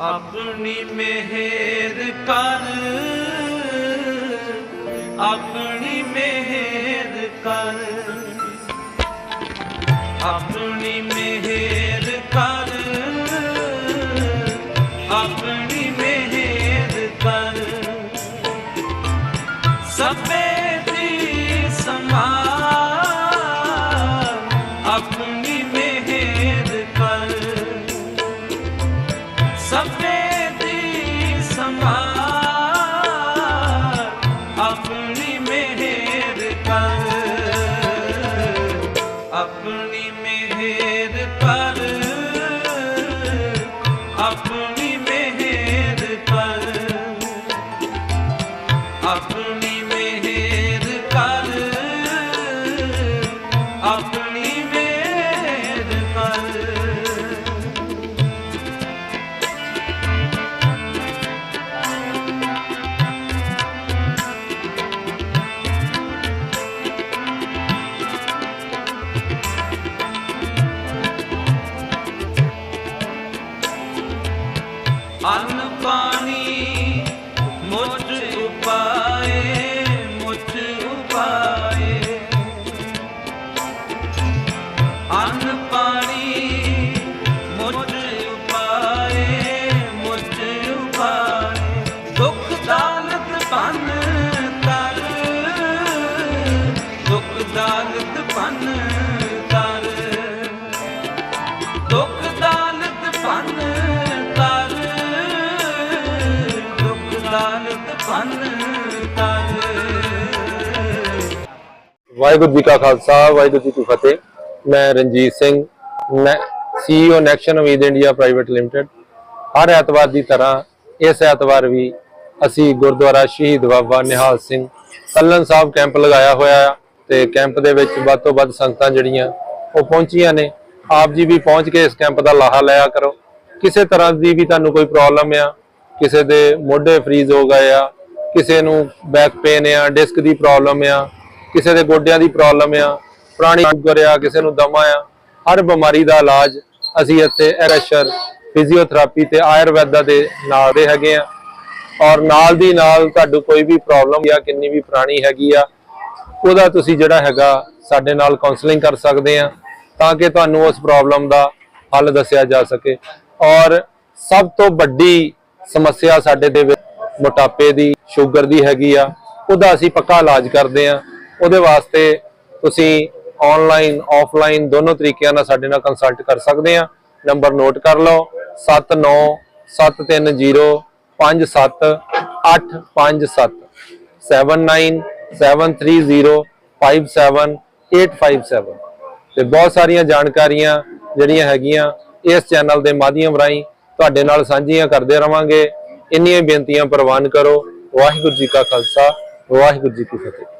ਆਪਣੀ ਮਿਹਰ ਕਰ ਆਪਣੀ ਮਿਹਰ ਕਰ। ਆਪਣੀ ਮਿਹਰ ਕਰ ਆਪਣੀ ਮਿਹਰ ਕਰ। ਸਭੇ ਆਪਣੀ ਮਿਹਰ ਪਰ ਆਪਣੀ ਮਿਹਰ ਪਰ ਆਪਣੀ ਮਿਹਰ ਕਰ ਆਪਣੀ ਅੰਨ ਪਾਣੀ ਮੁੱਚ ਉਪਾਏ ਮੁੱਚ ਉਪਾਏ। ਅੰਨ ਪਾਣੀ ਮੁੱਚ ਉਪਾਏ ਮੁੱਚ ਉਪਾਏ। ਦੁੱਖ ਦਾਲਤ ਪੰਨ ਕਰ ਦੁੱਖ ਦਾਲਤ ਪੰਨ ਦੁੱਖ ਪੰਨ ਕਰ ਵਾਹਿਗੁਰੂ ਜੀ ਕਾ ਖਾਲਸਾ, ਵਾਹਿਗੁਰੂ ਜੀ ਕੀ ਫਤਿਹ। ਮੈਂ ਰਣਜੀਤ ਸਿੰਘ ਸੀਈਓ ਨੈਕਸ਼ਨ ਅਮੀਦ ਇੰਡੀਆ ਪ੍ਰਾਈਵੇਟ ਲਿਮਟਿਡ ਹਰ ਐਤਵਾਰ ਦੀ ਤਰ੍ਹਾਂ ਇਸ ਐਤਵਾਰ ਵੀ ਅਸੀਂ ਗੁਰਦੁਆਰਾ ਸ਼ਹੀਦ ਬਾਬਾ ਨਿਹਾਲ ਸਿੰਘ ਕੱਲਨ ਸਾਹਿਬ ਕੈਂਪ ਲਗਾਇਆ ਹੋਇਆ ਤੇ ਕੈਂਪ ਦੇ ਵਿੱਚ ਵੱਧ ਤੋਂ ਵੱਧ ਸੰਗਤਾਂ ਜਿਹੜੀਆਂ ਉਹ ਪਹੁੰਚੀਆਂ ਨੇ। ਆਪ ਜੀ ਵੀ ਪਹੁੰਚ ਕੇ ਇਸ ਕੈਂਪ ਦਾ ਲਾਹਾ ਲਿਆ ਕਰੋ। ਕਿਸੇ ਤਰ੍ਹਾਂ ਦੀ ਵੀ ਤੁਹਾਨੂੰ ਕੋਈ ਪ੍ਰੋਬਲਮ ਆ ਕਿਸੇ ਦੇ ਮੋਢੇ ਫ੍ਰੀਜ਼ ਹੋ ਗਏ ਆ, ਕਿਸੇ ਨੂੰ ਬੈਕ ਪੇਨ ਆ ਡਿਸਕ ਦੀ ਪ੍ਰੋਬਲਮ ਆ, ਕਿਸੇ ਦੇ ਗੋਡਿਆਂ ਦੀ ਪ੍ਰੋਬਲਮ ਆ, ਪੁਰਾਣੀ ਸ਼ੂਗਰ ਆ, ਕਿਸੇ ਨੂੰ ਦਮਾ ਆ, ਹਰ ਬਿਮਾਰੀ ਦਾ ਇਲਾਜ ਅਸੀਂ ਇੱਥੇ ਐਰੈਸ਼ਰ ਫਿਜ਼ੀਓਥੈਰੇਪੀ ਤੇ ਆਯੁਰਵੈਦਾ ਦੇ ਨਾਲ ਦੇ ਹੈਗੇ ਆ। ਔਰ ਨਾਲ ਦੀ ਨਾਲ ਤੁਹਾਨੂੰ ਕੋਈ ਵੀ ਪ੍ਰੋਬਲਮ ਜਾਂ ਕਿੰਨੀ ਵੀ ਪੁਰਾਣੀ ਹੈਗੀ ਆ, ਉਹਦਾ ਤੁਸੀਂ ਜਿਹੜਾ ਹੈਗਾ ਸਾਡੇ ਨਾਲ ਕਾਉਂਸਲਿੰਗ ਕਰ ਸਕਦੇ ਆ, ਤਾਂ ਕਿ ਤੁਹਾਨੂੰ ਉਸ ਪ੍ਰੋਬਲਮ ਦਾ ਹੱਲ ਦੱਸਿਆ ਜਾ ਸਕੇ। ਔਰ ਸਭ ਤੋਂ ਵੱਡੀ ਸਮੱਸਿਆ ਸਾਡੇ ਦੇ ਵਿੱਚ ਮੋਟਾਪੇ ਦੀ, ਸ਼ੂਗਰ ਦੀ ਹੈਗੀ ਆ, ਉਹਦਾ ਅਸੀਂ ਪੱਕਾ ਇਲਾਜ ਕਰਦੇ ਆ ਉਹਦੇ ਵਾਸਤੇ ਤੁਸੀਂ ਆਨਲਾਈਨ ਆਫਲਾਈਨ ਦੋਨੋਂ ਤਰੀਕਿਆਂ ਨਾਲ ਸਾਡੇ ਨਾਲ ਕੰਸਲਟ ਕਰ ਸਕਦੇ ਆ ਨੰਬਰ ਨੋਟ ਕਰ ਲਓ 7973057857 7973057857 ਤੇ ਬਹੁਤ ਸਾਰੀਆਂ ਜਾਣਕਾਰੀਆਂ ਜਿਹੜੀਆਂ ਹੈਗੀਆਂ ਇਸ ਚੈਨਲ ਦੇ ਮਾਧਿਅਮ ਰਾਹੀਂ ਤੁਹਾਡੇ ਨਾਲ ਸਾਂਝੀਆਂ ਕਰਦੇ ਰਵਾਂਗੇ। ਇੰਨੀਆਂ ਬੇਨਤੀਆਂ ਪ੍ਰਵਾਨ ਕਰੋ। ਵਾਹਿਗੁਰੂ ਜੀ ਕਾ ਖਾਲਸਾ, ਵਾਹਿਗੁਰੂ ਜੀ ਕੀ ਫਤਿਹ।